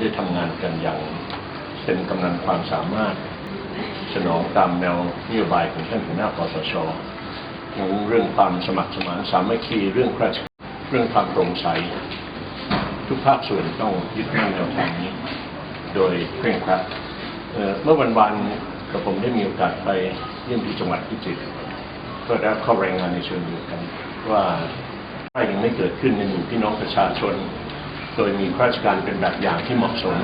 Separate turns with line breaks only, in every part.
ได้ทำงานกันอย่างเต็มกำลังความสามารถ สนองตามแนวนโยบายของท่านหัวหน้าคอสชทั้งเรื่องความสมัครสมานสามัคคีเรื่องราชเรื่องความโปร่งใส ทุกภาคส่วนต้องยึดมั่นแนวทางนี้ โดยเคร่งครัดเเมื่อวันวานกับผมได้มีโอกาสไปเยี่ยมที่จังหวัดพิจิตรก็ได้เข้ารายงานในเชิงเดียวกัน ว่าถ้ายังไม่เกิดขึ้นในหมู่พี่น้องประชาชน โดยมีข้าราชการเป็นแบบอย่างที่เหมาะสม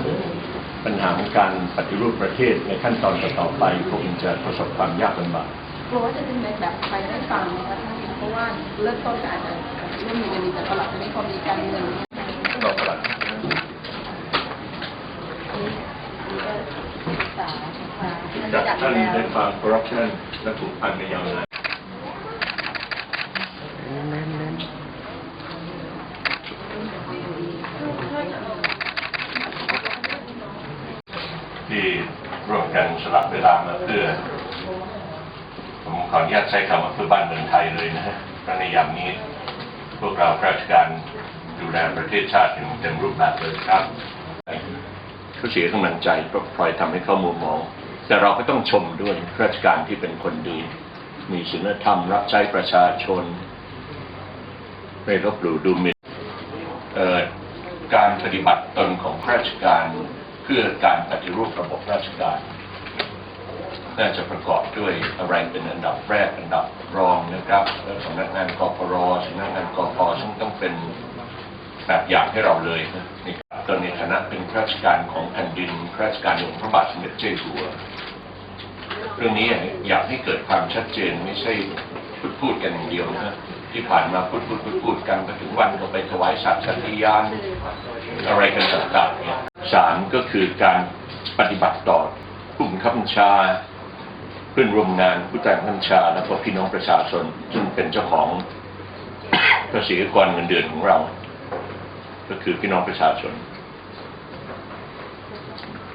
ปัญหาของการปฏิรูปประเทศในขั้นตอนต่อๆไปคงจะประสบความยากลำบาก
กลัวว่าจะเป็นแบบไปได้ฟังนะคะท่านเพราะว่าเริ่มต้นก็อาจจะเริ่มมีกันดีแต่ตอนหลังจะไม่พอมีการเงิน
ต่อประหลัด
ศึกษาค่ะท่าน
จาก
จัด
ท่าน
แล้ว
ในความคอร์รัปชันและถูกพันไปยาวนาน ที่ร่วมกันสลับเวลามาเพื่อ ผมขออนุญาตใช้คำว่าเพื่อบ้านเมืองไทยเลยนะฮะเพราะในยามนี้ พวกเราข้าราชการดูแลประเทศชาติอย่างเต็มรูปแบบเลยครับเขาเสียกำลังใจก็พลอยทำให้เขามุมมอง แต่เราก็ต้องชมด้วยข้าราชการที่เป็นคนดี มีศีลธรรมรับใช้ประชาชน ไม่ลบหลู่ดูหมิ่นการปฏิบัติตนของข้าราชการ เพื่อการปฏิรูประบบราชการน่าจะประกอบด้วยอะไรเป็นอันดับแรกอันดับรองนะครับสำนักงานกปรสำนักงานกพซึ่งต้องเป็นแบบอย่างให้เราเลยนะนี่ครับตอนในฐานะเป็นข้าราชการของแผ่นดินข้าราชการของพระบาทสมเด็จเจ้าอยู่หัวเรื่องนี้อยากให้เกิดความชัดเจนไม่ใช่พูดพูดกันอย่างเดียวนะที่ผ่านมาพูดพูดพูดพูดกันไปถึงวันก็ไปถวายสัตย์สัตยานอะไรกันต่างๆเนี่ย สามก็คือการปฏิบัติต่อผู้บังคับบัญชาเพื่อนร่วมงานผู้แต้บังบัญชาแล้วก็พี่น้องประชาชนซึ่งเป็นเจ้าของภาษีกรเงินเดือนของเรา ก็คือพี่น้องประชาชน